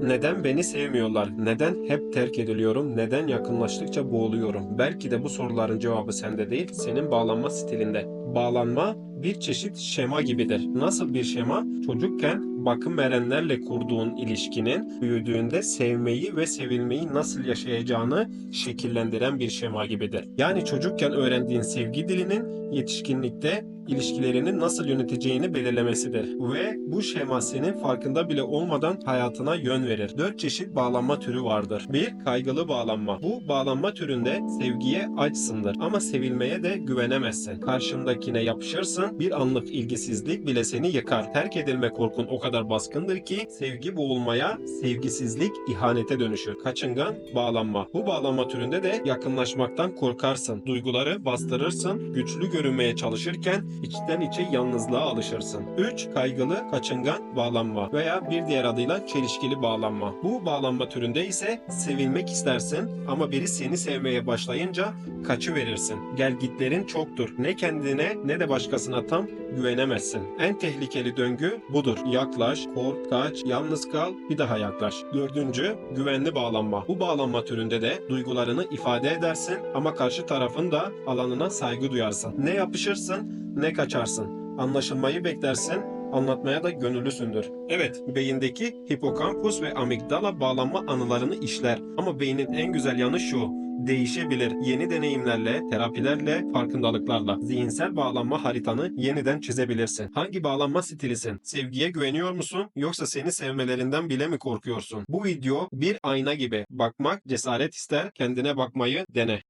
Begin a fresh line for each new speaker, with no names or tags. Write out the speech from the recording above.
Neden beni sevmiyorlar? Neden hep terk ediliyorum? Neden yakınlaştıkça boğuluyorum? Belki de bu soruların cevabı sende değil, senin bağlanma stilinde. Bağlanma bir çeşit şema gibidir. Nasıl bir şema? Çocukken bakım verenlerle kurduğun ilişkinin büyüdüğünde sevmeyi ve sevilmeyi nasıl yaşayacağını şekillendiren bir şema gibidir. Yani çocukken öğrendiğin sevgi dilinin yetişkinlikte ilişkilerini nasıl yöneteceğini belirlemesidir. Ve bu şema senin farkında bile olmadan hayatına yön verir. Dört çeşit bağlanma türü vardır. Bir, kaygılı bağlanma. Bu bağlanma türünde sevgiye açsındır ama sevilmeye de güvenemezsin. Karşındakine yapışırsın, bir anlık ilgisizlik bile seni yıkar. Terk edilme korkun o kadar baskındır ki sevgi boğulmaya, sevgisizlik ihanete dönüşür. Kaçıngan bağlanma. Bu bağlanma türünde de yakınlaşmaktan korkarsın. Duyguları bastırırsın, güçlü görünmeye çalışırken içten içe yalnızlığa alışırsın. 3. Kaygılı, kaçıngan bağlanma veya bir diğer adıyla çelişkili bağlanma. Bu bağlanma türünde ise sevilmek istersin ama biri seni sevmeye başlayınca kaçı verirsin. Gelgitlerin çoktur. Ne kendine ne de başkasına tam güvenemezsin. En tehlikeli döngü budur. Yaklaş, kork, kaç, yalnız kal, bir daha yaklaş. Dördüncü, güvenli bağlanma. Bu bağlanma türünde de duygularını ifade edersin ama karşı tarafın da alanına saygı duyarsın. Ne yapışırsın ne kaçarsın. Anlaşılmayı beklersin, anlatmaya da gönüllüsündür. Evet, beyindeki hipokampus ve amigdala bağlanma anılarını işler. Ama beynin en güzel yanı şu, değişebilir. Yeni deneyimlerle, terapilerle, farkındalıklarla zihinsel bağlanma haritanı yeniden çizebilirsin. Hangi bağlanma stilisin? Sevgiye güveniyor musun yoksa seni sevmelerinden bile mi korkuyorsun? Bu video bir ayna gibi. Bakmak cesaret ister, kendine bakmayı dene.